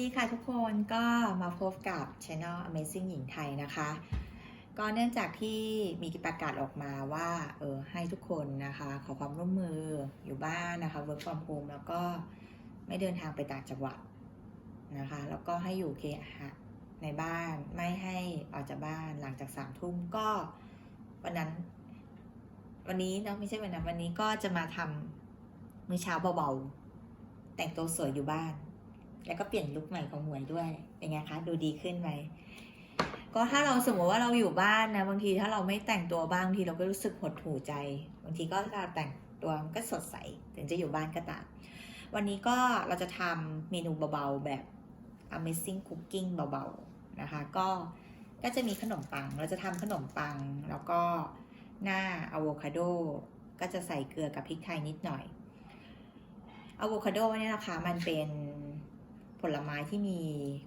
ดีค่ะทุกคนก็มาพบกับ Channel Amazing หญิงไทยนะคะ ก็เนื่องจากที่มีประกาศออกมาว่าเออให้ทุกคนนะคะขอความร่วมมืออยู่บ้านนะคะ work from home แล้วก็ไม่เดินทางไปต่างจังหวัดนะคะ แล้วก็ให้อยู่เคหะในบ้านไม่ให้ออกจากบ้านหลังจากสามทุ่มก็วันนั้น วันนี้เนาะไม่ใช่วันนั้นวันนี้ก็จะมาทำมื้อเช้าเบาๆ แต่งตัวสวยอยู่บ้าน แล้วก็เปลี่ยนลุคใหม่ของหมวยด้วย เป็นไงคะ ดูดีขึ้นไหม ก็ถ้าเราสมมติว่าเราอยู่บ้านนะ บางทีถ้าเราไม่แต่งตัวบ้างบางทีเราก็รู้สึกหดหู่ใจ บางทีก็การแต่งตัวก็สดใส ถึงจะอยู่บ้านก็ตาม วันนี้ก็เราจะทำเมนูเบาๆแบบ amazing cooking เบาๆนะคะ ก็ก็จะมีขนมปัง เราจะทำขนมปัง แล้วก็หน้าอะโวคาโด ก็จะใส่เกลือกับพริกไทยนิดหน่อยอะโวคาโดเนี่ยนะคะ มันเป็น ผลไม้ที่มี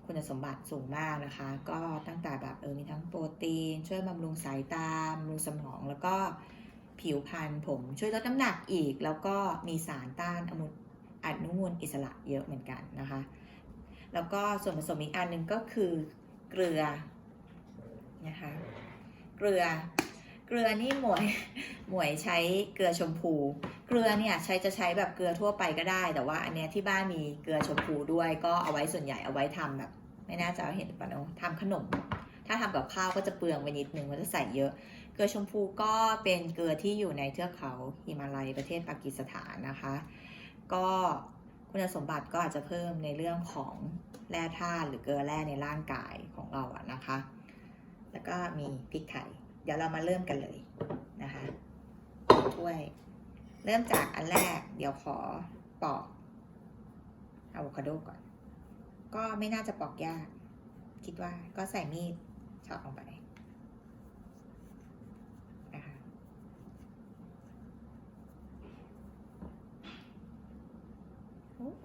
คุณสมบัติสูงมากนะคะ ก็ตั้งแต่แบบเออมีทั้งโปรตีน ช่วยบำรุงสายตาบำรุงสมอง แล้วก็ผิวพรรณผมช่วยลดน้ำหนักอีก แล้วก็มีสารต้านอนุอนุมูลอิสระเยอะเหมือนกันนะคะ แล้วก็ส่วนผสมอีกอันหนึ่งก็คือเกลือนะคะเกลือเกลือนี่หมวยหมวยใช้เกลือชมพู เกลือเนี่ยใช้จะใช้แบบเกลือทั่วไปก็ได้ แต่ว่าอันเนี้ยที่บ้านมีเกลือชมพูด้วยก็เอาไว้ส่วนใหญ่เอาไว้ทำแบบ ไม่น่าจะเห็นปะเนาะทำขนม ถ้าทำกับข้าวก็จะเปลืองไปนิดนึงมันจะใส่เยอะ เกลือชมพูก็เป็นเกลือที่อยู่ในเทือกเขาหิมาลัยประเทศปากีสถานนะคะ ก็คุณสมบัติก็อาจจะเพิ่มในเรื่องของแร่ธาตุหรือเกลือแร่ในร่างกายของเราอะนะคะ แล้วก็มีพริกไทย เดี๋ยวเรามาเริ่มกันเลยนะคะถ้วย เริ่มจากอันแรก เดี๋ยวขอปอกอะโวคาโดก่อน ก็ไม่น่าจะปอกยาก คิดว่าก็ใส่มีดเฉาะลงไปนะคะโอ้โห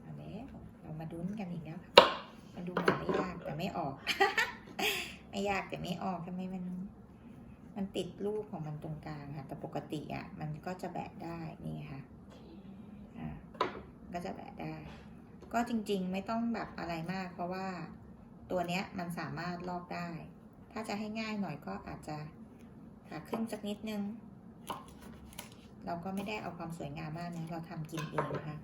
เอาแล้วเรามาดุนกันอีกแล้วมาดูเหมือนไม่ยากแต่ไม่ออก ไม่ยากแต่ไม่ออกทำไมมัน มันติดรูปของมันตรงกลางค่ะ แต่ปกติอะ มันก็จะแบะได้ นี่ค่ะ อ่า ก็จะแบะได้ ก็จริงๆ ไม่ต้องแบบอะไรมาก เพราะว่าตัวเนี้ยมันสามารถลอกได้ ถ้าจะให้ง่ายหน่อยก็อาจจะขาขึ้นสักนิดนึง เราก็ไม่ได้เอาความสวยงามมากนะ เราทำกินเองนะคะ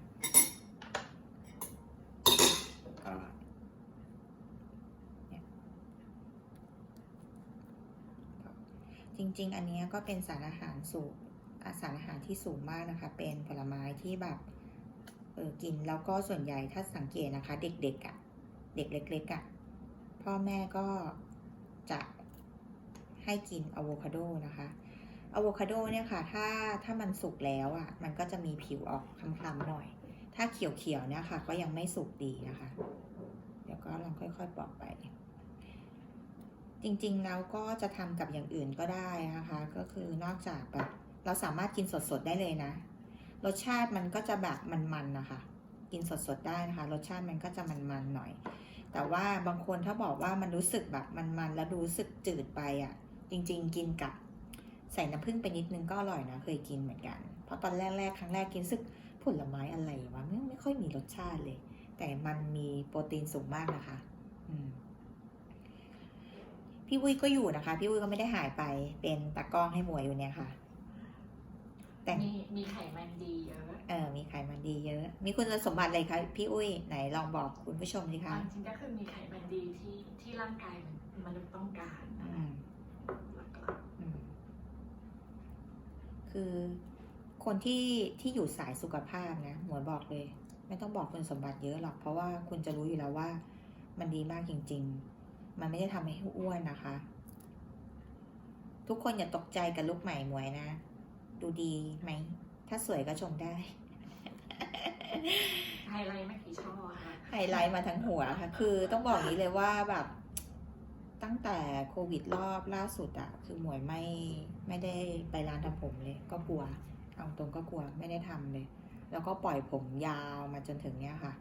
ก็เนี่ย จริง ๆ อันนี้ก็เป็นสารอาหารสูงสารอาหารที่สูงมากนะคะ เป็นผลไม้ที่แบบเออกินแล้วก็ส่วนใหญ่ถ้าสังเกตนะคะ เด็กๆอะ่ะเด็กเล็กๆอะ่ะพ่อแม่ก็จะให้กินอะโวคาโดนะคะอะโวคาโดเนี่ยค่ะ ถ้าถ้ามันสุกแล้วอะ่ะ มันก็จะมีผิวออกคล้ำๆหน่อย ถ้าเขียวๆเนี่ยค่ะ ก็ยังไม่สุกดีนะคะ เดี๋ยวก็ลองค่อยๆปอกไป จริงๆ แล้วก็จะทำกับอย่างอื่นก็ได้นะคะ ก็คือนอกจากแบบเราสามารถกินสดๆได้เลยนะ รสชาติมันก็จะแบบมันๆนะคะ กินสดๆได้นะคะ รสชาติมันก็จะมันๆหน่อย แต่ว่าบางคนถ้าบอกว่ามันรู้สึกแบบมันๆแล้วรู้สึกจืดไปอะ จริง ๆ กินกับใส่น้ำผึ้งไปนิดนึงก็อร่อยนะ เคยกินเหมือนกัน เพราะตอนแรกๆ ครั้งแรกกินรู้สึกผลไม้อะไรวะไม่ไม่ค่อยมีรสชาติเลย แต่มันมีโปรตีนสูงมากนะคะ อืม พี่วุ้ยก็อยู่นะคะ พี่วุ้ยก็ไม่ได้หายไปเป็นตากล้องให้หมวยอยู่เนี่ยค่ะ แต่งมีมีไขมันดีเยอะเออมีไขมันดีเยอะ มีคุณสมบัติอะไรคะพี่อุ้ยไหนลองบอกคุณผู้ชมสิคะจริงๆก็คือมีไขมันดีที่ที่ร่างกายมันมนุษย์ต้องการนะอืมหลักอืมคือคนที่ที่อยู่สายสุขภาพนะหมวยบอกเลย ไม่ต้องบอกคุณสมบัติเยอะหรอก เพราะว่าคุณจะรู้อยู่แล้วว่า มันดีมากจริง ๆ มันไม่ได้ทำให้อ้วนนะคะ ทุกคนอย่าตกใจกับลุกใหม่หมวยนะ ดูดีไหม ถ้าสวยก็ชมได้ๆไฮไลท์ไม่กี่ช่อค่ะไฮไลท์มาทั้งหัวค่ะ คือต้องบอกอย่างนี้เลยว่าแบบ ตั้งแต่โควิดรอบล่าสุดอะคือหมวยไม่ไม่ได้ไปร้านทำผมเลย ก็กลัวเอาตรงก็กลัวไม่ได้ทำเลย แล้วก็ปล่อยผมยาวมาจนถึงเนี้ยค่ะ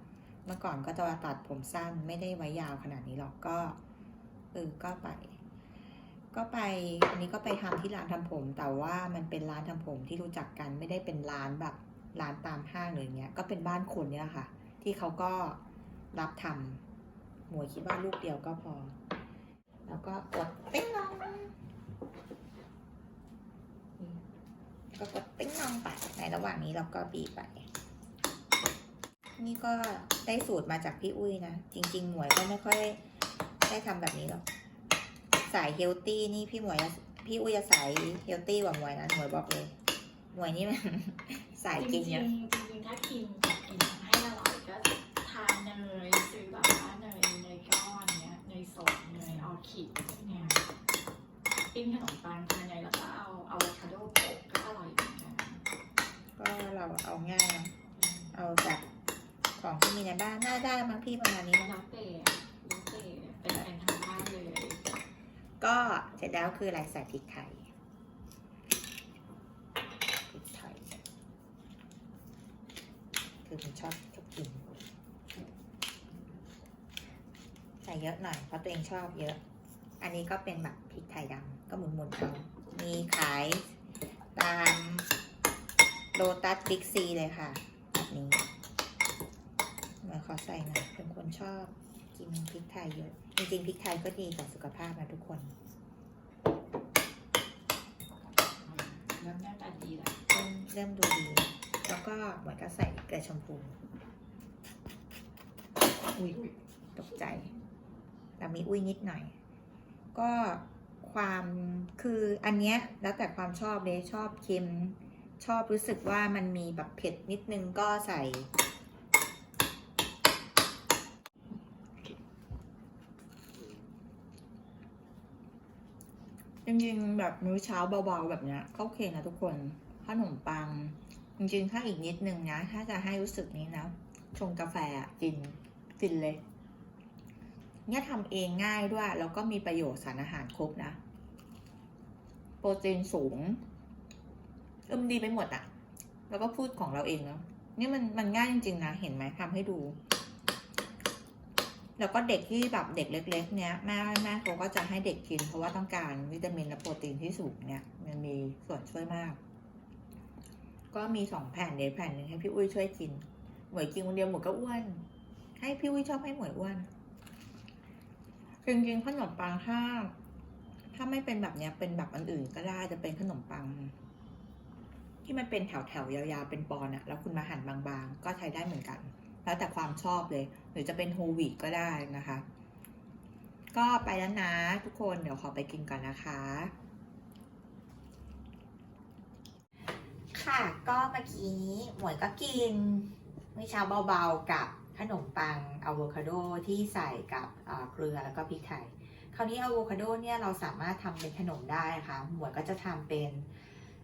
เมื่อก่อนก็จะตัดผมสั้นไม่ได้ไว้ยาวขนาดนี้หรอกก็ เออก็ไป ก็ไปอันนี้ก็ไปทำที่ร้านทำผม แต่ว่ามันเป็นร้านทำผมที่รู้จักกันไม่ได้เป็นร้านแบบร้านตามห้างหรืออย่างเงี้ย ก็เป็นบ้านคนเนี่ยค่ะ ที่เขาก็รับทำหมวยคิดว่าลูกเดียวก็พอ แล้วก็กดติ้งนองก็กดติ้งนองไปในระหว่างนี้เราก็บีบไป นี่ก็ได้สูตรมาจากพี่อุ้ยนะ จริง ๆ หมวยก็ไม่ค่อย ได้ทำแบบนี้หรอกสายเฮลตี้นี่พี่หมวยจะพี่อุ้ยจะสายเฮลตี้กว่าหมวยนะหมวยบอกเลยหมวยนี่มันสายจกิรินงเยอะๆจริงๆถ้ากินกินให้อร่อยก็ทานเนยซื้อแบบว่าเนยเนยก้อนเนี้ยเนยสดเนยออร์คิดเนี่ยปิ้งขนมปังทานเนยแล้วก็เอาอะโวคาโดโปะก็อร่อยเหมือนกันก็เราเอาง่ายนะเอาจากของที่มีในบ้านน่าได้มั้งพี่ประมาณนี้แล้นะวแต่แล้วแต่เป็นเป็นทางบ้านเลย ก็เสร็จแล้วคืออะไรใส่พริกไทยพริกไทย คือผมชอบชอบกินใส่เยอะหน่อยเพราะตัวเองชอบเยอะ อันนี้ก็เป็นแบบพริกไทยดำก็หมุนๆเอามีขายตามโลตัสบิ๊กซีเลยค่ะแบบนี้มาขอใส่หน่อยเป็นคนชอบกินพริกไทยเยอะ จริงๆพริกไทยก็ดีต่อสุขภาพนะทุกคนเริ่มหน้าตาดีแล้วเริ่มเริ่มดูดี แล้วก็เหมือนกับใส่เกลือชมพูอุ้ยตกใจแต่มีอุ้ยนิดหน่อย ก็ความคืออันเนี้ยแล้วแต่ความชอบเลยชอบเค็มชอบรู้สึกว่ามันมีแบบเผ็ดนิดนึงก็ใส่ จริงๆแบบมื้อเช้าเบาๆแบบเนี้ยก็โอเคนะทุกคนขนมปัง จริงๆถ้าอีกนิดนึงนะ ถ้าจะให้รู้สึกนี้นะชงกาแฟกินกินเลย เนี่ยทำเองง่ายด้วย แล้วก็มีประโยชน์สารอาหารครบนะ โปรตีนสูงเอิมดีไปหมดอะแล้วก็พูดของเราเองเนาะนี่มันมันง่ายจริงๆนะ เห็นไหมทำให้ดู แล้วก็เด็กที่แบบเด็กเล็ก ๆ เนี้ยแม่แม่เขาก็จะให้เด็กกิน เพราะว่าต้องการวิตามินและโปรตีนที่สูงเนี่ยมันมีส่วนช่วยมาก ก็มีสองแผ่นเดี๋ยวแผ่นหนึ่งให้พี่อุ้ยช่วยกินหมวยกินคนเดียวหมวยก็อ้วน ให้พี่อุ้ยชอบให้หมวยอ้วนจริงๆขนมปังถ้าถ้าไม่เป็นแบบเนี้ยเป็นแบบอันอื่นก็ได้จะเป็นขนมปัง ที่มันเป็นแถวๆยาวๆเป็นปอนอะแล้วคุณมาหั่นบางๆ ก็ใช้ได้เหมือนกัน แล้วแต่ความชอบเลย หรือจะเป็นโฮวีตก็ได้นะคะ ก็ไปแล้วนะทุกคนเดี๋ยวขอไปกินก่อนนะคะ ค่ะก็เมื่อกี้นี้หมวยก็กินมื้อเช้าเบาๆกับขนมปังอะโวคาโดที่ใส่กับเกลือแล้วก็พริกไทย คราวนี้อะโวคาโดเนี่ยเราสามารถทำเป็นขนมได้นะคะ หมวยก็จะทำเป็น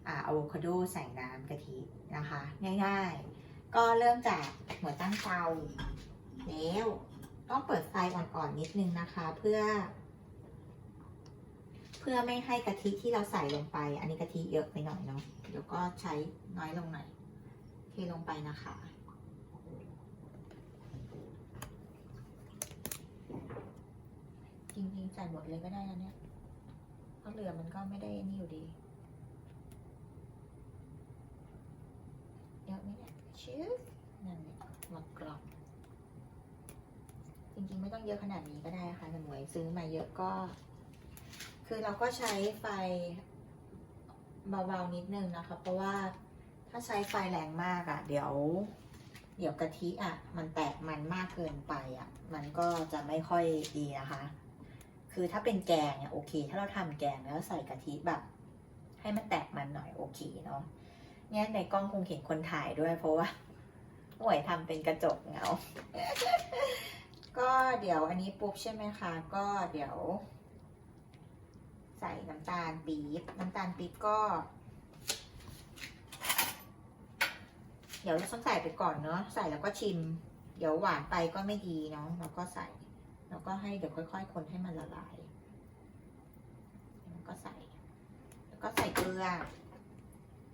อะโวคาโดใส่น้ำกะทินะคะ ง่าย ๆ ก็เริ่มจากหมวตั้งเตาแล้วต้องเปิดไฟอ่อนๆนิดนึงนะคะ เพื่อ เพื่อไม่ให้กะทิที่เราใส่ลงไป อันนี้กะทิเยอะไปหน่อยเนาะเดี๋ยวก็ใช้น้อยลงหน่อยเทลงไปนะคะ จริงๆใส่หมดเลยก็ได้นะเนี่ยเพราะเหลือมันก็ไม่ได้นี่อยู่ดีเยอะไหมเนี่ย ชื้อนั่นหละหมดกล่องจริงๆ ไม่ต้องเยอะขนาดนี้ก็ได้ค่ะแต่หมวยซื้อมาเยอะก็ คือเราก็ใช้ไฟเบาๆนิดนึงนะคะ เพราะว่าถ้าใช้ไฟแรงมากอะ่ะ เดี๋ยว เดี๋ยวกะทิอะ่ะ มันแตกมันมากเกินไปอะ่ะ มันก็จะไม่ค่อยดีนะคะ คือถ้าเป็นแกงเนี่ยโอเค ถ้าเราทำแกงแล้วใส่กะทิแบบ ให้มันแตกมันหน่อยโอเคเนาะ เนี่ยในกล้องคงเห็นคนถ่ายด้วยเพราะว่าห่วยทำเป็นกระจกเงา ก็เดี๋ยวอันนี้ปุ๊บใช่ไหมคะ ก็เดี๋ยว ใส่น้ำตาลปี๊บน้ำตาลปี๊บก็ เดี๋ยวต้องใส่ไปก่อนเนาะใส่แล้วก็ชิม เดี๋ยวหวานไปก็ไม่ดีเนาะแล้วก็ใส่ แล้วก็ให้เดี๋ยวค่อยๆ คนให้มันละลายแล้วก็ใส่ แล้วก็ใส่เกลือ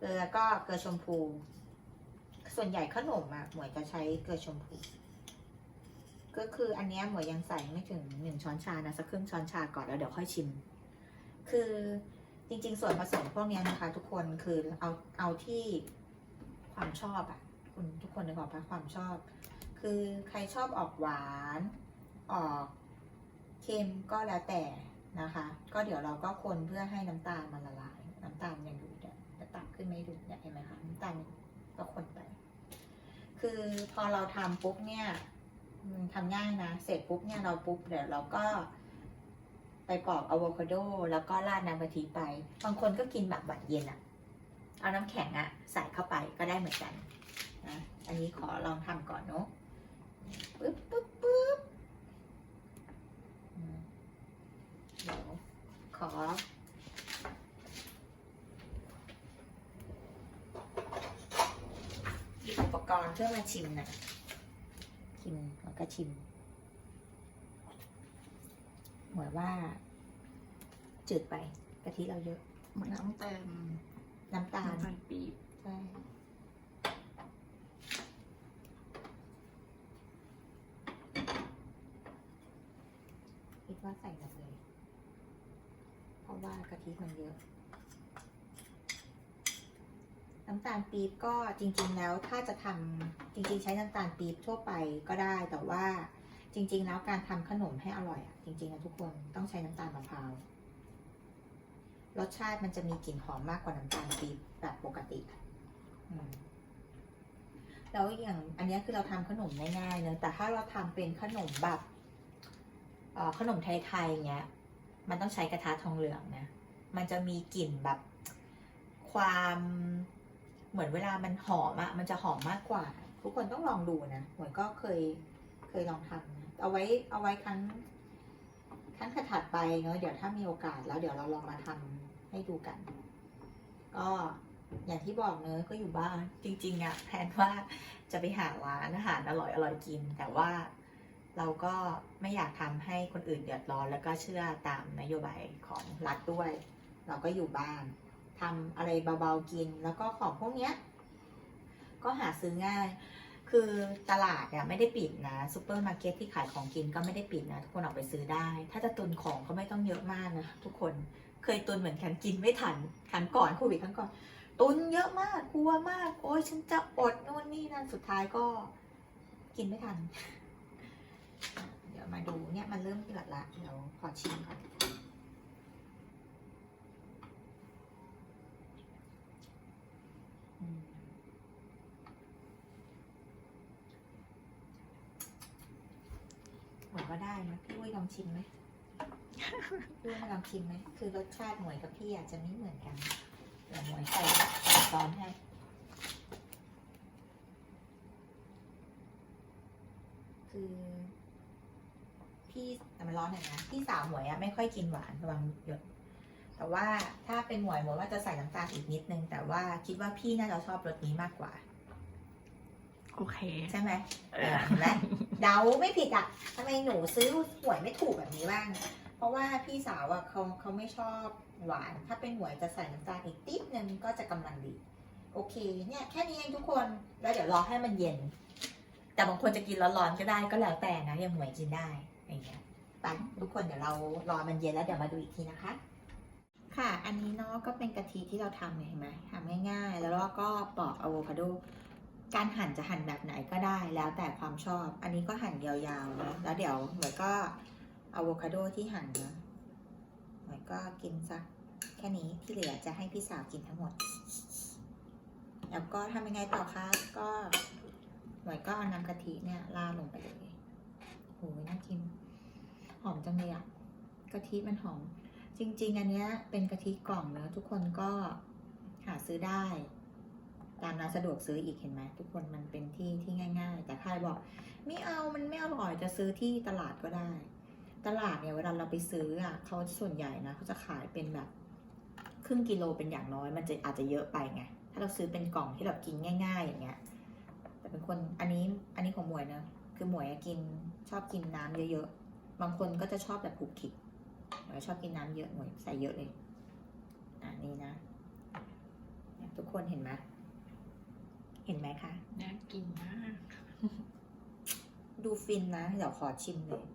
เกลือก็เกลือชมพู ส่วนใหญ่ขนมอะหมวยจะใช้เกลือชมพู ก็คืออันนี้หมวยยังใส่ไม่ถึงหนึ่งช้อนชานะสักครึ่งช้อนชาก่อนแล้วเดี๋ยวค่อยชิม คือจริง ๆ ส่วนผสมพวกนี้นะคะ ทุกคนคือเอาเอาที่ความชอบอะคุณทุกคนนึกออกปะความชอบ คือใครชอบออกหวาน ออกเค็มก็แล้วแต่นะคะ ก็เดี๋ยวเราก็คนเพื่อให้น้ำตาลมันละลาย น้ำตาลยังอยู่ ขึ้นไม่ดูเนี่ยเห็นไหมคะน้ำตาลก็คนไป คือพอเราทำปุ๊บเนี่ยทำง่ายนะ เสร็จปุ๊บเนี่ยเราปุ๊บเดี๋ยวเราก็ไปปอกอะโวคาโด แล้วก็ราดน้ำกะทิไป บางคนก็กินแบบหวานเย็นอะเอาน้ำแข็งอะใส่เข้าไปก็ได้เหมือนกันนะอันนี้ขอลองทำก่อนเนาะปึ๊บปึ๊บปึ๊บเดี๋ยวขอ หยิบอุป กรณ์เพื่อมาชิมหนะชิมแล้วก็ชิมหมวยว่า จืดไปกะทิเราเยอะ เหมือนต้องเติมน้ำตาลน้ำตาลปี๊บใช่คิดว่าใส่หมดเลย เพราะว่ากะทิมันเยอะ น้ำตาลปี๊บก็จริง ๆ แล้วถ้าจะทำจริง ๆ ใช้น้ำตาลปี๊บทั่วไปก็ได้ แต่ว่าจริง ๆ แล้วการทำขนมให้อร่อยอะจริงๆนะทุกคนต้องใช้น้ำตาลมะพร้าวรสชาติมันจะมีกลิ่นหอมมากกว่าน้ำตาลปี๊บแบบปกติแล้วอย่างอันนี้คือเราทำขนมง่ายๆเนอะแต่ถ้าเราทำเป็นขนมแบบขนมไทยๆเงี้ย มันต้องใช้กระทะทองเหลืองนะ มันจะมีกลิ่นแบบความ เหมือนเวลามันหอมอะมันจะหอมมากกว่า ทุกคนต้องลองดูนะหมวยก็เคยเคยลองทำนะเอาไว้เอาไว้ครั้งครั้งถัดไปเนาะเดี๋ยวถ้ามีโอกาสแล้วเดี๋ยวเราลองมาทำให้ดูกัน ก็อย่างที่บอกเนอะก็อยู่บ้านจริงๆอะแพลนว่าจะไปหาร้านอาหารอร่อยอร่อยกิน แต่ว่าเราก็ไม่อยากทำให้คนอื่นเดือดร้อน แล้วก็เชื่อตามนโยบายของรัฐด้วย เราก็อยู่บ้าน ทำอะไรเบาๆกิน แล้วก็ของพวกเนี้ยก็หาซื้อง่าย คือตลาดเนี่ยไม่ได้ปิดนะซูเปอร์มาร์เก็ตที่ขายของกินก็ไม่ได้ปิดนะ ทุกคนออกไปซื้อได้ ถ้าจะตุนของก็ไม่ต้องเยอะมากนะทุกคนเคยตุนเหมือนกันกินไม่ทันครั้งก่อนโควิดครั้งก่อน ตุนเยอะมากกลัวมาก โอ้ยฉันจะอดนู่นนี่นั่นสุดท้ายก็กินไม่ทัน เดี๋ยวมาดูเนี่ยมันเริ่มเดือดละเดี๋ยวขอชิมก่อน หมวยก็ได้นะพี่อุ้ยลองชิมไหมพี่อุ้ยลองชิมไหมคือรสชาติหมวยกับพี่อาจจะไม่เหมือนกันเดี๋ยวหมวยใส่ใส่ซอสให้คือพี่แต่มันร้อนหน่อยนะพี่สาวหมวยอะไม่ค่อยกินหวานระวังหยดแต่ว่าถ้าเป็นหมวยหมวยว่าจะใส่น้ำตาลอีกนิดนึง แต่ว่าคิดว่าพี่น่าจะชอบรสนี้มากกว่า โอเค ใช่ไหมเอเอออเห็นไหม เดาไม่ผิดอะทำไมหนูซื้อหวยไม่ถูกแบบนี้บ้าง เพราะว่าพี่สาวอะเขาเขาไม่ชอบหวาน ถ้าเป็นหวยจะใส่น้ำตาลอีกติดนึงก็จะกำลังดี โอเค เนี่ยแค่นี้เองทุกคน แล้วเดี๋ยวรอให้มันเย็น แต่บางคนจะกินร้อนๆก็ได้ก็แล้วแต่นะยังหวยกินได้อย่างเงี้ยไปทุกคนเดี๋ยวเรารอมันเย็นแล้วเดี๋ยวมาดูอีกทีนะคะค่ะ อันนี้เนาะก็เป็นกะทิที่เราทำเห็นไหมทำง่ายๆ แล้วเราก็ปอกอะโวคาโด การหั่นจะหั่นแบบไหนก็ได้แล้วแต่ความชอบ อันนี้ก็หั่นยาวๆนะแล้วเดี๋ยวหมวยก็อะโวคาโดที่หั่นนะหมวยก็กินสักแค่นี้ที่เหลือจะให้พี่สาวกินทั้งหมด แล้วก็ทำยังไงต่อคะก็หมวยก็เอาน้ำกะทิเนี่ยราดลงไปเลยโหยน่ากิน หอมจังเลยอะกะทิมันหอม จริง ๆ อันเนี้ยเป็นกะทิกล่องเนอะทุกคนก็หาซื้อได้ ตามร้านสะดวกซื้ออีกเห็นไหมทุกคนมันเป็นที่ที่ง่าย ๆ แต่ใครบอก ไม่เอามันไม่อร่อยจะซื้อที่ตลาดก็ได้ ตลาดเนี่ยเวลาเราไปซื้ออะเขาส่วนใหญ่นะเขาจะขายเป็นแบบครึ่งกิโลเป็นอย่างน้อย มันจะอาจจะเยอะไปไงถ้าเราซื้อเป็นกล่องที่แบบกินง่าย ๆ อย่างเงี้ยแต่เป็นคนอันนี้อันนี้ของหมวยนะคือหมวยกินชอบกินน้ำเยอะๆบางคนก็จะชอบแบบผุกขิกหมวยชอบกินน้ำเยอะหมวยใส่เยอะเลยอ่านี่นะ ทุกคนเห็นไหม เห็นไหมคะ น่ากินมาก ดูฟินนะ เดี๋ยวขอชิมเลย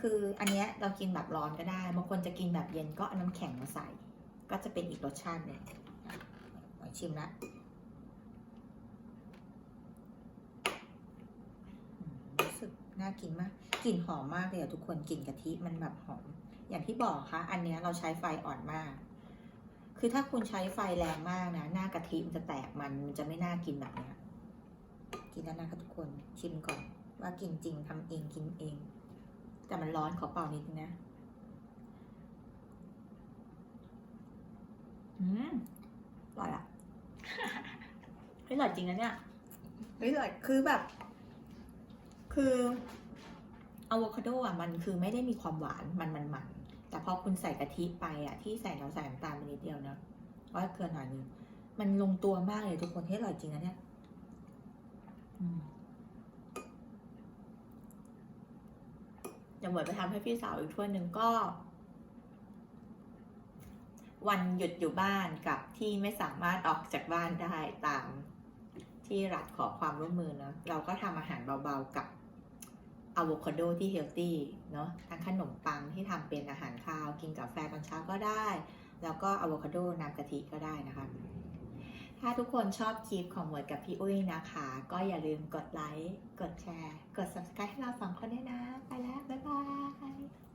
คืออันนี้เรากินแบบร้อนก็ได้ บางคนจะกินแบบเย็นก็เอาน้ำแข็งมาใส่ ก็จะเป็นอีกรสชาติหนึ่ยขอชิมละรู้สึกน่ากินมาก กลิ่นหอมมากเลยทุกคน กลิ่นกะทิมันแบบหอม อย่างที่บอกคะ่ะ อันนี้เราใช้ไฟอ่อนมาก คือถ้าคุณใช้ไฟแรงมากนะ หน้ากะทิมันจะแตกมันมันจะไม่น่ากินแบบเนี้ยกินแล้วนะคะทุกคนชิมก่อน ว่ากินจริงทำเองกินเอง แต่มันร้อนขอเป่านิดนึงนะอืมอร่อยอะเฮ้ยอร่อยจริงนะเนี่ยเฮ้ยอร่อยคือแบบ คืออะโวคาโดอะมันคือไม่ได้มีความหวานมันมันมัน แต่พอคุณใส่กะทิไปอะที่ใส่เราใส่น้ำตาลไปนิดเดียวเนาะก็เกลือหน่อยนึงมันลงตัวมากเลยทุกคนเฮ้ยอร่อยจริงนะเนี่ยอืมเวเหมือนไปทำให้พี่สาวอีกถ้วยหนึ่งก็ วันหยุดอยู่บ้านกับที่ไม่สามารถออกจากบ้านได้ตามที่รัฐขอความร่วมมือเนาะเราก็ทำอาหารเบาๆกับ อะโวคาโดที่เฮลตี้เนาะทั้งขนมปังที่ทำเป็นอาหารคาวกินกาแฟตอนเช้าก็ได้ แล้วก็อะโวคาโดน้ำกะทิก็ได้นะคะ ถ้าทุกคนชอบคลิปของหมวยกับพี่อุ้ยนะคะ ก็อย่าลืมกดไลค์ กดแชร์ กด subscribe ให้เราสองคนด้วยนะ ไปแล้ว บ๊ายบาย